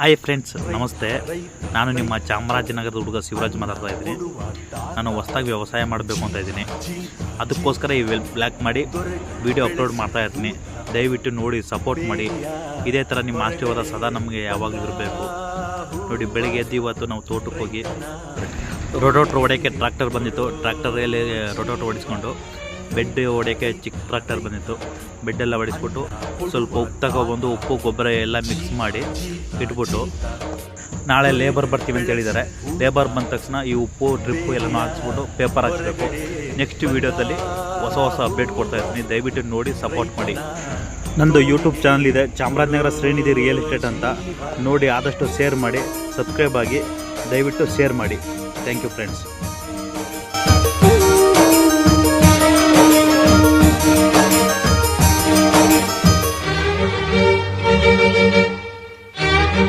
Hi friends ನಮಸ್ತೆ. ನಾನು ನಿಮ್ಮ ಚಾಮರಾಜನಗರದ ಹುಡುಗ ಶಿವರಾಜ್ ಮಾತಾಡ್ತಾ ಇದ್ದೀನಿ. ನಾನು ಹೊಸ್ದಾಗಿ ವ್ಯವಸಾಯ ಮಾಡಬೇಕು ಅಂತ ಇದ್ದೀನಿ. ಅದಕ್ಕೋಸ್ಕರ ಈ ವೆಲ್ ಬ್ಲ್ಯಾಕ್ ಮಾಡಿ ವಿಡಿಯೋ ಅಪ್ಲೋಡ್ ಮಾಡ್ತಾ ಇರ್ತೀನಿ ದಯವಿಟ್ಟು ನೋಡಿ ಸಪೋರ್ಟ್ ಮಾಡಿ. ಇದೇ ಥರ ನಿಮ್ಮ ಆಶೀರ್ವಾದ ಸದಾ ನಮಗೆ ಯಾವಾಗಲೂ ಇರಬೇಕು. ನೋಡಿ, ಬೆಳಿಗ್ಗೆ ಎದ್ದು ಇವತ್ತು ನಾವು ತೋಟಕ್ಕೆ ಹೋಗಿ, ರೊಟೋಟ್ರ್ ಹೊಡೆಯೋಕ್ಕೆ ಟ್ರ್ಯಾಕ್ಟರ್ ಬಂದಿತ್ತು. ಟ್ರ್ಯಾಕ್ಟರಲ್ಲಿ ರೊಟೋಟ್ರ್ ಹೊಡಿಸ್ಕೊಂಡು ಬೆಡ್ ಹೊಡೆಯೋಕ್ಕೆ ಚಿಕ್ಕ ಟ್ರ್ಯಾಕ್ಟರ್ ಬಂದಿತ್ತು. ಬೆಡ್ಡೆಲ್ಲ ಹೊಡಿಸ್ಬಿಟ್ಟು ಸ್ವಲ್ಪ ಉಪ್ಪು ತಗೊಬಂದು ಉಪ್ಪು, ಗೊಬ್ಬರ ಎಲ್ಲ ಮಿಕ್ಸ್ ಮಾಡಿ ಇಟ್ಬಿಟ್ಟು ನಾಳೆ ಲೇಬರ್ ಬರ್ತೀವಿ ಅಂತ ಹೇಳಿದ್ದಾರೆ. ಲೇಬರ್ ಬಂದ ತಕ್ಷಣ ಈ ಉಪ್ಪು ಡ್ರಿಪ್ಪು ಎಲ್ಲ ಹಾಕ್ಸ್ಬಿಟ್ಟು ಪೇಪರ್ ಹಾಕ್ಸ್ಬೇಕು. ನೆಕ್ಸ್ಟ್ ವೀಡಿಯೋದಲ್ಲಿ ಹೊಸ ಹೊಸ ಅಪ್ಡೇಟ್ ಕೊಡ್ತಾ ಇರ್ತೀನಿ. ದಯವಿಟ್ಟು ನೋಡಿ ಸಪೋರ್ಟ್ ಮಾಡಿ. ನಂದು ಯೂಟ್ಯೂಬ್ ಚಾನಲ್ ಇದೆ, ಚಾಮರಾಜನಗರ ಶ್ರೇಣಿಧಿ ರಿಯಲ್ ಎಸ್ಟೇಟ್ ಅಂತ. ನೋಡಿ, ಆದಷ್ಟು ಶೇರ್ ಮಾಡಿ ಸಬ್ಸ್ಕ್ರೈಬ್ ಆಗಿ, ದಯವಿಟ್ಟು ಶೇರ್ ಮಾಡಿ. Thank you friends